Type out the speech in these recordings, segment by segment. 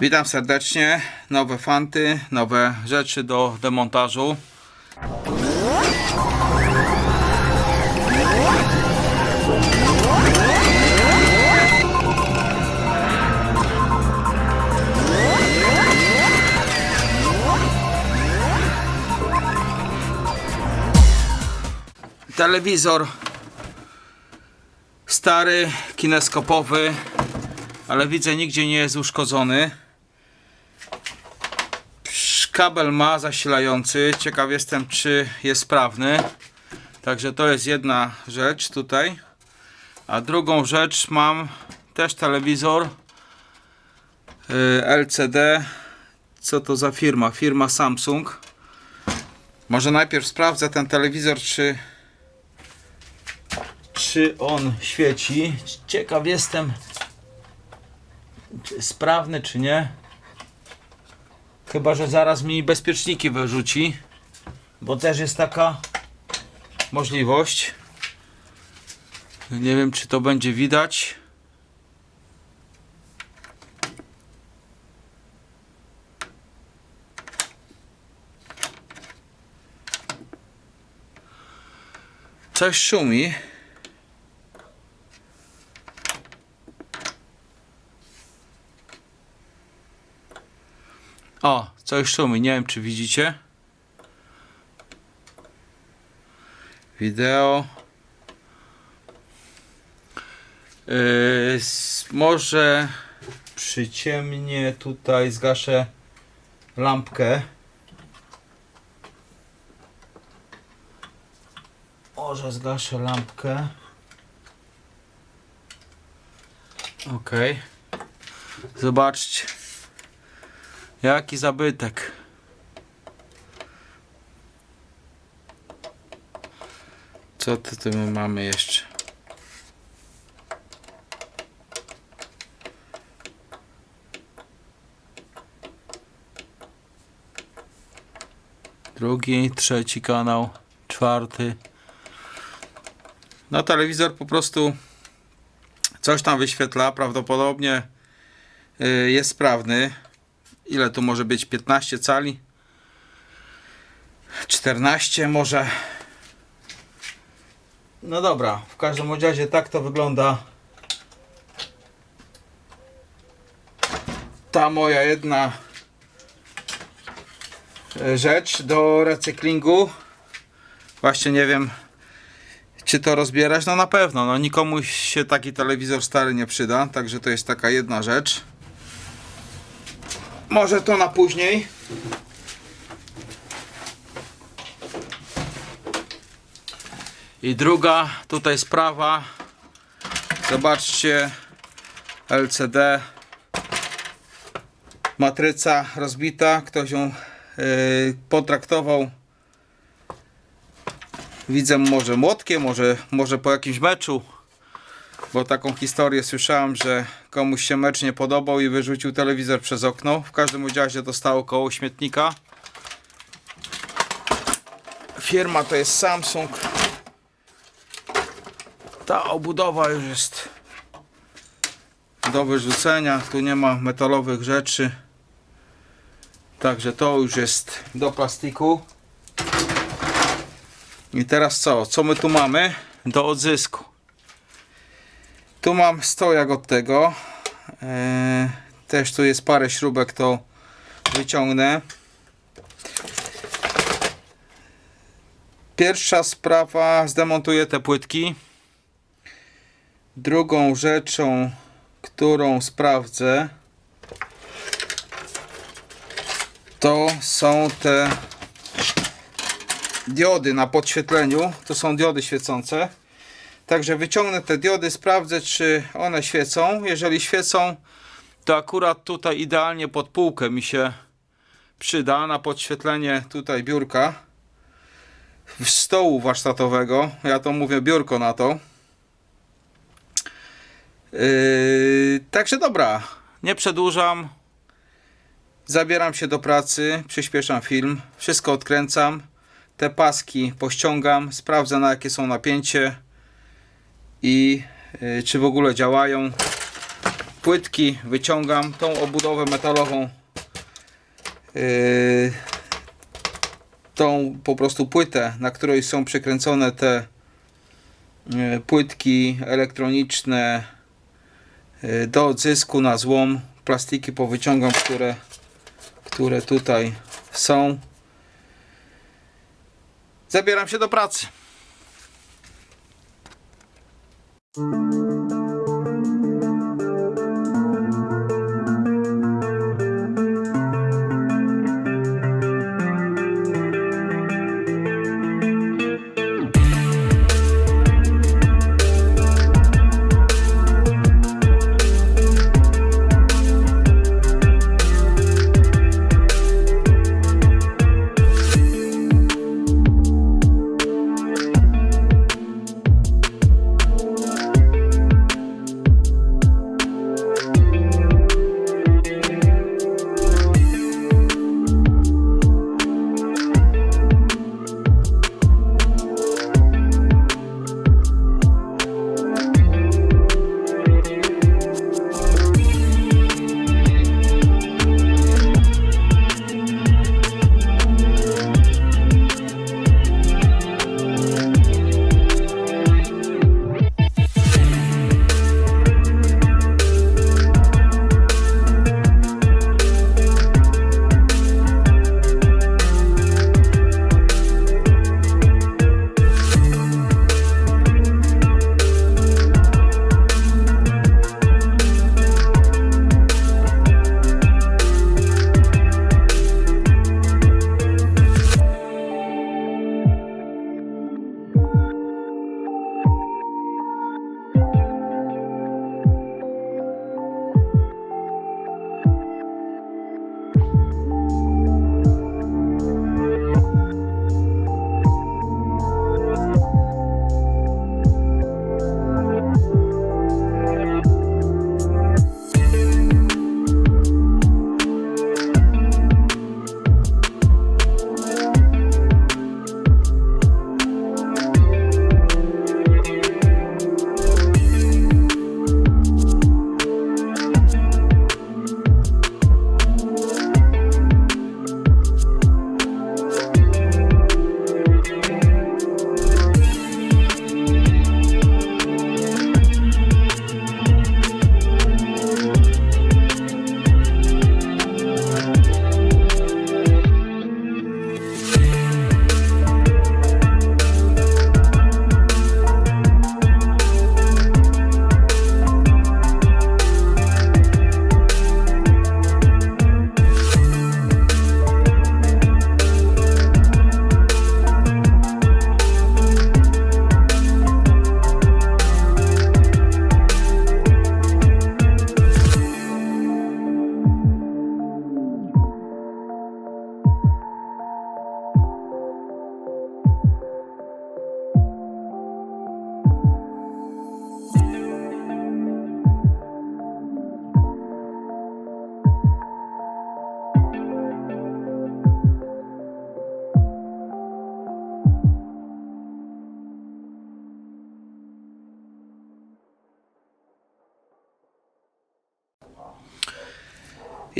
Witam serdecznie. Nowe fanty, nowe rzeczy do demontażu. Telewizor stary, kineskopowy, ale widzę nigdzie nie jest uszkodzony. Kabel ma zasilający. Ciekaw jestem, czy jest sprawny. Także to jest jedna rzecz tutaj. A drugą rzecz mam też telewizor y, LCD. Co to za firma? Firma Samsung. Może najpierw sprawdzę ten telewizor, czy czy on świeci. Ciekaw jestem, czy sprawny, czy nie. Chyba, że zaraz mi bezpieczniki wyrzuci, bo też jest taka możliwość. Nie wiem, czy to będzie widać. Coś szumi. O, coś szumi, nie wiem czy widzicie. Wideo. Yy, może przyciemnię tutaj, zgaszę lampkę. Może zgaszę lampkę. Okej. Zobaczcie. Jaki zabytek. Co tu, tu my mamy jeszcze? Drugi, trzeci kanał, czwarty. No telewizor po prostu coś tam wyświetla, prawdopodobnie y, jest sprawny ile tu może być? 15 cali? 14 może? No dobra w każdym razie tak to wygląda. Ta moja jedna e, rzecz do recyklingu. Właśnie nie wiem czy to rozbierać? No na pewno no nikomu się taki telewizor stary nie przyda także to jest taka jedna rzecz może to na później. I druga tutaj sprawa. Zobaczcie LCD. Matryca rozbita. Ktoś ją yy, potraktował. Widzę może młotkiem, może, może po jakimś meczu bo taką historię słyszałem, że komuś się mecz nie podobał i wyrzucił telewizor przez okno. W każdym razie to stało koło śmietnika. Firma to jest Samsung. Ta obudowa już jest do wyrzucenia. Tu nie ma metalowych rzeczy. Także to już jest do plastiku. I teraz co? Co my tu mamy? Do odzysku. Tu mam stojak od tego. Eee, też tu jest parę śrubek, to wyciągnę. Pierwsza sprawa, zdemontuję te płytki. Drugą rzeczą, którą sprawdzę, to są te diody na podświetleniu. To są diody świecące. Także wyciągnę te diody, sprawdzę czy one świecą. Jeżeli świecą, to akurat tutaj idealnie pod półkę mi się przyda na podświetlenie tutaj biurka stołu warsztatowego. Ja to mówię biurko na to. Yy, także dobra, nie przedłużam. Zabieram się do pracy, przyspieszam film, wszystko odkręcam. Te paski pościągam, sprawdzę na jakie są napięcie i y, czy w ogóle działają. płytki wyciągam tą obudowę metalową yy, tą po prostu płytę na której są przykręcone te yy, płytki elektroniczne do odzysku na złom. Plastiki powyciągam które, które tutaj są. Zabieram się do pracy I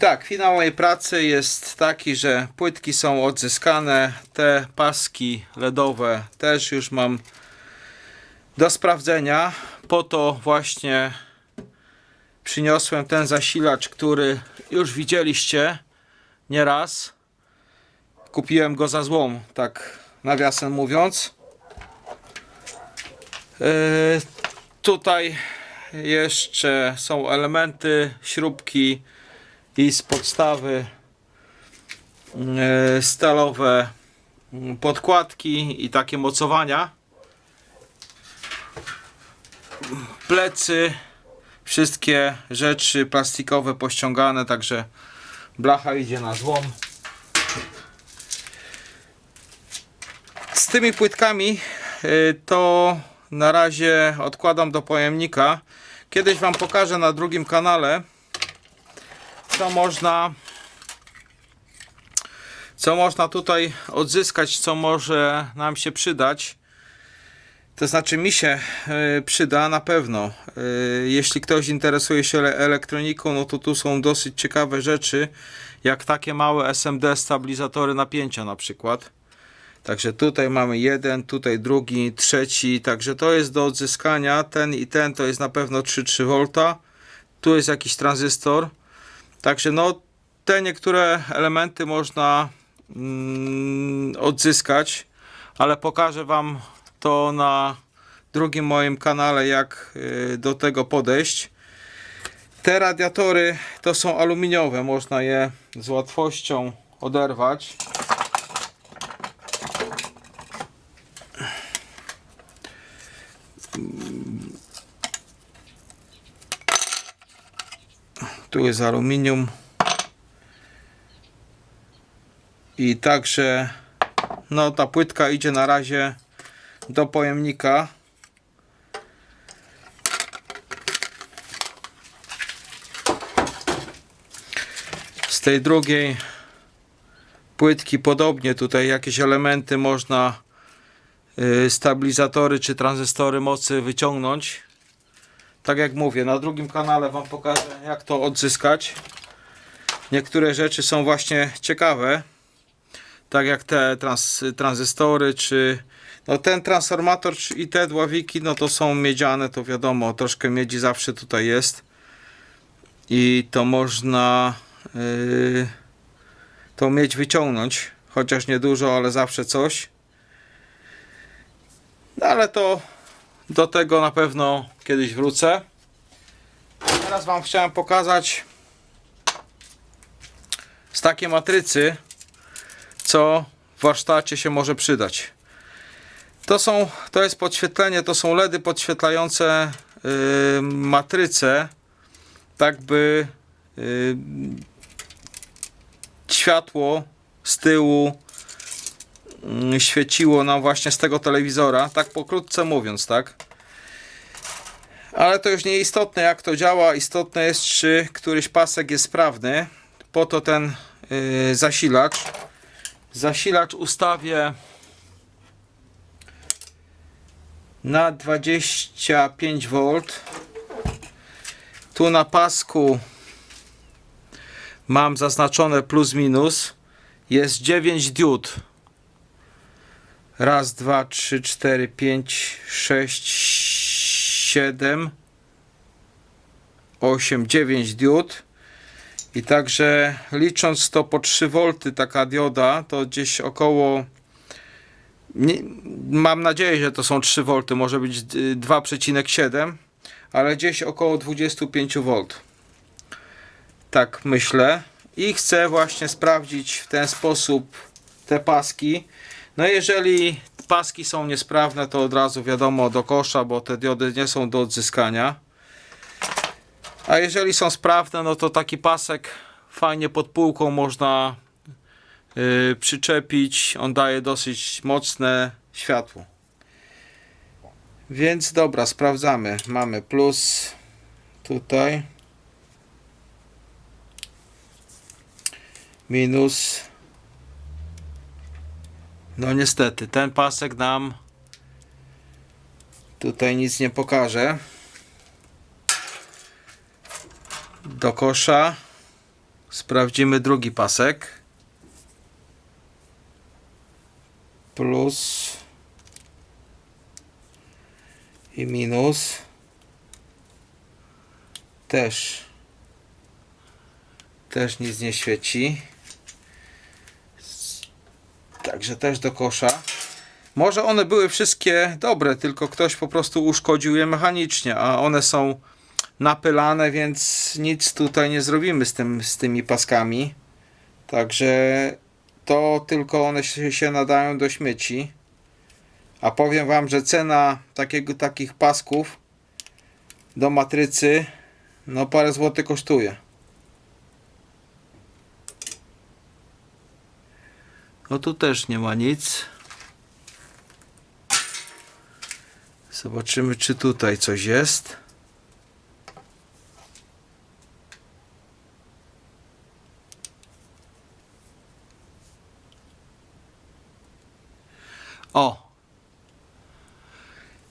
tak, finał mojej pracy jest taki, że płytki są odzyskane, te paski LEDowe też już mam do sprawdzenia. Po to właśnie przyniosłem ten zasilacz, który już widzieliście nieraz. Kupiłem go za złom, tak nawiasem mówiąc. Yy, tutaj jeszcze są elementy, śrubki i z podstawy e, stalowe mm, podkładki i takie mocowania. Plecy, wszystkie rzeczy plastikowe pościągane, także blacha idzie na złom. Z tymi płytkami y, to na razie odkładam do pojemnika. Kiedyś Wam pokażę na drugim kanale co można co można tutaj odzyskać, co może nam się przydać. To znaczy mi się e, przyda na pewno. E, jeśli ktoś interesuje się ele- elektroniką, no to tu są dosyć ciekawe rzeczy, jak takie małe SMD stabilizatory napięcia na przykład. Także tutaj mamy jeden, tutaj drugi, trzeci, także to jest do odzyskania. Ten i ten to jest na pewno 3,3 V. Tu jest jakiś tranzystor. Także no te niektóre elementy można mm, odzyskać, ale pokażę Wam to na drugim moim kanale, jak y, do tego podejść. Te radiatory to są aluminiowe, można je z łatwością oderwać. Tu jest aluminium. I także no ta płytka idzie na razie do pojemnika. Z tej drugiej płytki podobnie tutaj jakieś elementy można y, stabilizatory czy tranzystory mocy wyciągnąć. Tak jak mówię, na drugim kanale Wam pokażę jak to odzyskać. Niektóre rzeczy są właśnie ciekawe tak jak te trans, tranzystory, czy no ten transformator czy, i te dławiki, no to są miedziane, to wiadomo, troszkę miedzi zawsze tutaj jest i to można yy, tą miedź wyciągnąć, chociaż nie dużo, ale zawsze coś. No ale to do tego na pewno kiedyś wrócę. Teraz Wam chciałem pokazać z takiej matrycy, co w warsztacie się może przydać. To są, to jest podświetlenie, to są LEDy podświetlające yy, tak by yy, światło z tyłu yy, świeciło nam właśnie z tego telewizora, tak pokrótce mówiąc, tak? Ale to już nie istotne jak to działa, istotne jest czy któryś pasek jest sprawny, po to ten yy, zasilacz. Zasilacz ustawię na 25 V. Tu na pasku mam zaznaczone plus minus. Jest 9 diod. Raz, dwa, trzy, cztery, pięć, sześć, siedem, osiem, dziewięć diod. I także licząc to po 3 V taka dioda, to gdzieś około nie, mam nadzieję, że to są 3 V, może być y, 2,7, ale gdzieś około 25 V. Tak myślę. I chcę właśnie sprawdzić w ten sposób te paski. No jeżeli paski są niesprawne, to od razu wiadomo do kosza, bo te diody nie są do odzyskania. A jeżeli są sprawne, no to taki pasek fajnie pod półką można yy, przyczepić. On daje dosyć mocne światło. Więc dobra, sprawdzamy. Mamy plus tutaj. Minus. No niestety, ten pasek nam tutaj nic nie pokaże. do kosza. Sprawdzimy drugi pasek. Plus i minus. Też też nic nie świeci. Także też do kosza. Może one były wszystkie dobre, tylko ktoś po prostu uszkodził je mechanicznie, a one są napylane, więc nic tutaj nie zrobimy z, tym, z tymi paskami. Także to tylko one się, nadają do śmieci. A powiem Wam, że cena takiego, takich pasków do matrycy no parę złotych kosztuje. No tu też nie ma nic. Zobaczymy, czy tutaj coś jest. O!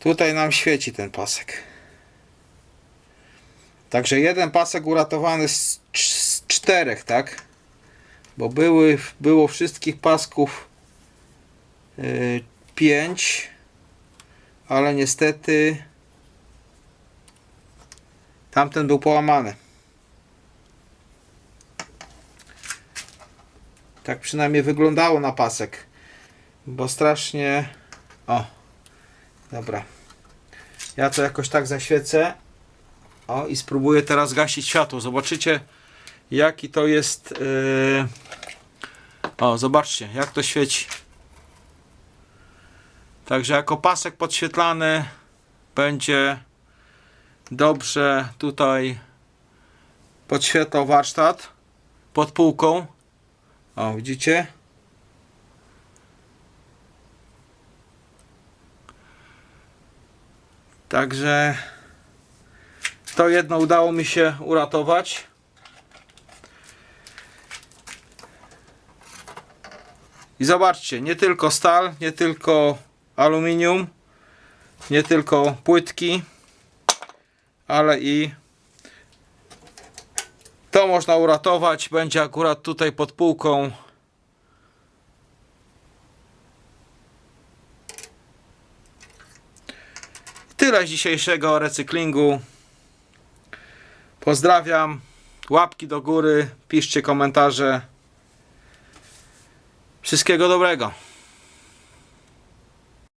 Tutaj nam świeci ten pasek. Także jeden pasek uratowany z, z czterech, tak? Bo były, było wszystkich pasków yy, pięć, ale niestety tamten był połamany. Tak przynajmniej wyglądało na pasek. Bo strasznie. O, dobra. Ja to jakoś tak zaświecę. O, i spróbuję teraz gasić światło. Zobaczycie, jaki to jest. Yy... O, zobaczcie, jak to świeci. Także jako pasek podświetlany będzie dobrze tutaj podświetlał warsztat pod półką. O, widzicie? Także to jedno udało mi się uratować. I zobaczcie, nie tylko stal, nie tylko aluminium, nie tylko płytki, ale i to można uratować. Będzie akurat tutaj pod półką. Tyle z dzisiejszego recyklingu. Pozdrawiam. Łapki do góry, piszcie komentarze. Wszystkiego dobrego.